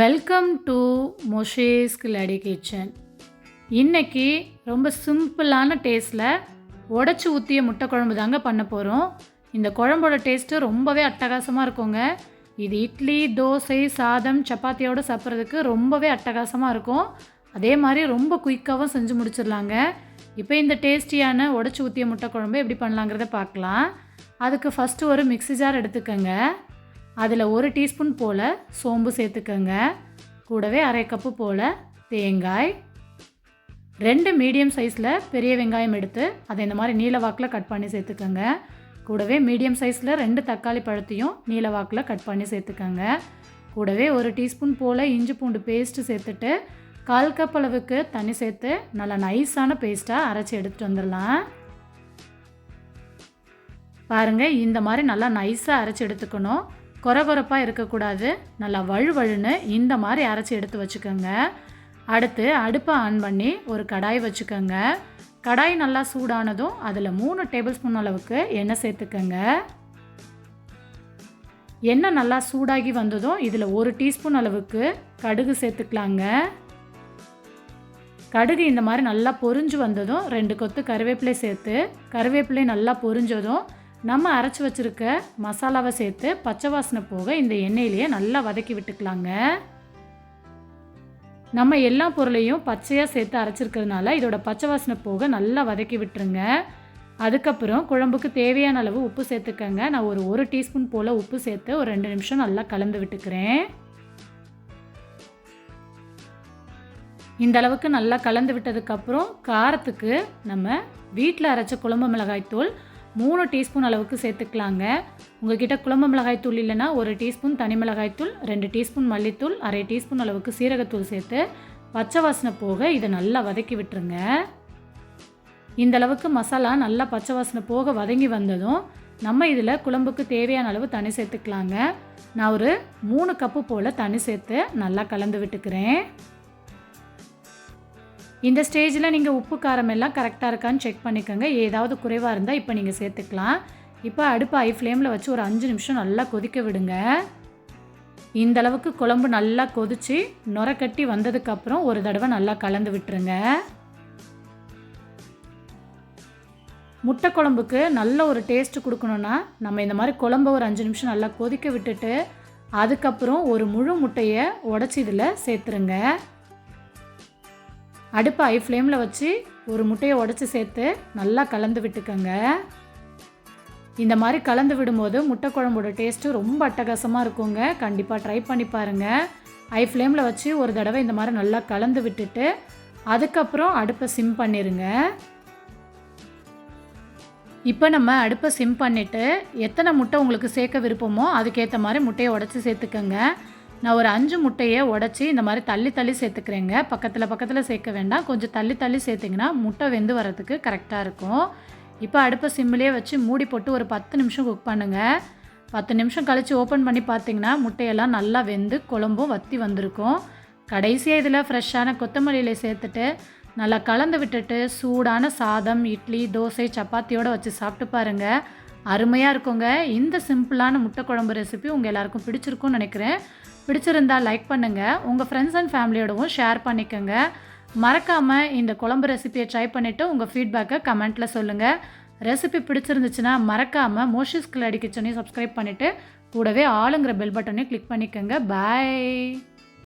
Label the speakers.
Speaker 1: Welcome to மொஷேஸ் கிளாடி kitchen இன்னைக்கு ரொம்ப சிம்பிளான டேஸ்ட்டில் உடச்சி ஊற்றிய முட்டை குழம்பு தாங்க பண்ண போகிறோம் இந்த குழம்போட டேஸ்ட்டு ரொம்பவே அட்டகாசமாக இருக்குங்க. இது இட்லி தோசை சாதம் சப்பாத்தியோடு சாப்பிட்றதுக்கு ரொம்பவே அட்டகாசமாக இருக்கும். அதே மாதிரி ரொம்ப குயிக்காகவும் செஞ்சு முடிச்சிடலாங்க. இப்போ இந்த டேஸ்டியான உடச்சி ஊற்றிய முட்டை குழம்பு எப்படி பண்ணலாங்கிறத பார்க்கலாம். அதுக்கு ஃபஸ்ட்டு ஒரு மிக்ஸி ஜார் எடுத்துக்கோங்க. அதில் ஒரு டீஸ்பூன் போல் சோம்பு சேர்த்துக்கோங்க. கூடவே அரை கப்பு போல் தேங்காய். ரெண்டு மீடியம் சைஸில் பெரிய வெங்காயம் எடுத்து அதை இந்த மாதிரி நீல வாக்கில் கட் பண்ணி சேர்த்துக்கோங்க. கூடவே மீடியம் சைஸில் ரெண்டு தக்காளி பழத்தையும் நீல வாக்கில் கட் பண்ணி சேர்த்துக்கோங்க. கூடவே ஒரு டீஸ்பூன் போல் இஞ்சி பூண்டு பேஸ்ட்டு சேர்த்துட்டு கால் கப் அளவுக்கு தண்ணி சேர்த்து நல்லா நைஸான பேஸ்ட்டாக அரைச்சி எடுத்துகிட்டு வந்துடலாம். பாருங்கள் இந்த மாதிரி நல்லா நைஸாக அரைச்சி எடுத்துக்கணும். கொரகொரப்பாக இருக்கக்கூடாது. நல்லா வழுவழுன்னு இந்த மாதிரி அரைச்சி எடுத்து வச்சுக்கோங்க. அடுத்து அடுப்பை ஆன் பண்ணி ஒரு கடாய் வச்சுக்கோங்க. கடாய் நல்லா சூடானதும் அதில் மூணு டேபிள் ஸ்பூன் அளவுக்கு எண்ணெய் சேர்த்துக்கோங்க. எண்ணெய் நல்லா சூடாகி வந்ததும் இதில் ஒரு டீஸ்பூன் அளவுக்கு கடுகு சேர்த்துக்கலாங்க. கடுகு இந்த மாதிரி நல்லா பொரிஞ்சு வந்ததும் ரெண்டு கொத்து கருவேப்பிலை சேர்த்து கருவேப்பிலை நல்லா பொரிஞ்சதும் நம்ம அரைச்சி வச்சுருக்க மசாலாவை சேர்த்து பச்சை வாசனை போக இந்த எண்ணெயிலேயே நல்லா வதக்கி விட்டுக்கலாங்க. நம்ம எல்லா பொருளையும் பச்சையாக சேர்த்து அரைச்சிருக்கிறதுனால இதோட பச்சை வாசனை போக நல்லா வதக்கி விட்டுருங்க. அதுக்கப்புறம் குழம்புக்கு தேவையான அளவு உப்பு சேர்த்துக்கங்க. நான் ஒரு ஒரு டீஸ்பூன் போல் உப்பு சேர்த்து ஒரு ரெண்டு நிமிஷம் நல்லா கலந்து விட்டுக்கிறேன். இந்த அளவுக்கு நல்லா கலந்து விட்டதுக்கப்புறம் காரத்துக்கு நம்ம வீட்டில் அரைச்ச குழம்பு மிளகாய்த்தூள் மூணு டீஸ்பூன் அளவுக்கு சேர்த்துக்கலாங்க. உங்ககிட்ட குழம்பு மிளகாய்த்தூள் இல்லைன்னா ஒரு டீஸ்பூன் தனி மிளகாய்த்தூள் ரெண்டு டீஸ்பூன் மல்லித்தூள் அரை டீஸ்பூன் அளவுக்கு சீரகத்தூள் சேர்த்து பச்சை வாசனை போக இதை நல்லா வதக்கி விட்டுருங்க. இந்த அளவுக்கு மசாலா நல்லா பச்சை வாசனை போக வதங்கி வந்ததும் நம்ம இதில் குழம்புக்கு தேவையான அளவு தனி சேர்த்துக்கலாங்க. நான் ஒரு மூணு கப்பு போல் தனி சேர்த்து நல்லா கலந்து விட்டுக்கிறேன். இந்த ஸ்டேஜில் நீங்கள் உப்பு காரம் எல்லாம் கரெக்டாக இருக்கான்னு செக் பண்ணிக்கோங்க. ஏதாவது குறைவாக இருந்தால் இப்போ நீங்கள் சேர்த்துக்கலாம். இப்போ அடுப்பு ஐ ஃப்ளேமில் வச்சு ஒரு அஞ்சு நிமிஷம் நல்லா கொதிக்க விடுங்க. இந்த அளவுக்கு குழம்பு நல்லா கொதித்து நுர கட்டி வந்ததுக்கப்புறம் ஒரு தடவை நல்லா கலந்து விட்டுருங்க. முட்டை குழம்புக்கு நல்ல ஒரு டேஸ்ட்டு கொடுக்கணுன்னா நம்ம இந்த மாதிரி குழம்பை ஒரு அஞ்சு நிமிஷம் நல்லா கொதிக்க விட்டுட்டு அதுக்கப்புறம் ஒரு முழு முட்டையை உடச்சி இதில் சேர்த்துருங்க. அடுப்பை ஐ ஃப்ளேமில் வச்சு ஒரு முட்டையை உடச்சி சேர்த்து நல்லா கலந்து விட்டுக்கோங்க. இந்த மாதிரி கலந்து விடும்போது முட்டை குழம்போட டேஸ்ட்டு ரொம்ப அட்டகாசமாக இருக்குங்க. கண்டிப்பாக ட்ரை பண்ணி பாருங்கள் ஐ ஃப்ளேமில் வச்சு ஒரு தடவை இந்த மாதிரி நல்லா கலந்து விட்டுட்டு அதுக்கப்புறம் அடுப்பை சிம் பண்ணிடுங்க இப்போ நம்ம அடுப்பை சிம் பண்ணிவிட்டு எத்தனை முட்டை உங்களுக்கு சேர்க்க விருப்பமோ அதுக்கேற்ற மாதிரி முட்டையை உடச்சி சேர்த்துக்கோங்க. நான் ஒரு அஞ்சு முட்டையை உடச்சி இந்த மாதிரி தள்ளி தள்ளி சேர்த்துக்கிறேங்க. பக்கத்தில் பக்கத்தில் சேர்க்க வேண்டாம். கொஞ்சம் தள்ளி தள்ளி சேர்த்திங்கன்னா முட்டை வெந்து வரதுக்கு கரெக்டாக இருக்கும். இப்போ அடுப்பை சிம்மிலே வச்சு மூடி போட்டு ஒரு பத்து நிமிஷம் குக் பண்ணுங்கள் பத்து நிமிஷம் கழித்து ஓப்பன் பண்ணி பார்த்தீங்கன்னா முட்டையெல்லாம் நல்லா வெந்து குழம்பும் வற்றி வந்திருக்கும். கடைசியாக இதில் ஃப்ரெஷ்ஷான கொத்தமல்லியில் சேர்த்துட்டு நல்லா கலந்து விட்டுட்டு சூடான சாதம் இட்லி தோசை சப்பாத்தியோடு வச்சு சாப்பிட்டு பாருங்கள் அருமையாக இருக்குங்க. இந்த சிம்பிளான முட்டை குழம்பு ரெசிபி உங்கள் எல்லாருக்கும் பிடிச்சிருக்கும்னு நினைக்கிறேன். பிடிச்சிருந்தால் லைக் பண்ணுங்கள் உங்கள் ஃப்ரெண்ட்ஸ் அண்ட் ஃபேமிலியோடவும் ஷேர் பண்ணிக்கோங்க. மறக்காமல் இந்த குழம்பு ரெசிபியை ட்ரை பண்ணிவிட்டு உங்கள் ஃபீட்பேக்கை கமெண்ட்டில் சொல்லுங்கள் ரெசிபி பிடிச்சிருந்துச்சுன்னா மறக்காமல் மோஷிஸ் கிளடி கிச்சனையும் சப்ஸ்கிரைப் பண்ணிவிட்டு கூடவே ஆளுங்கிற பெல் பட்டனையும் கிளிக் பண்ணிக்கோங்க. பாய்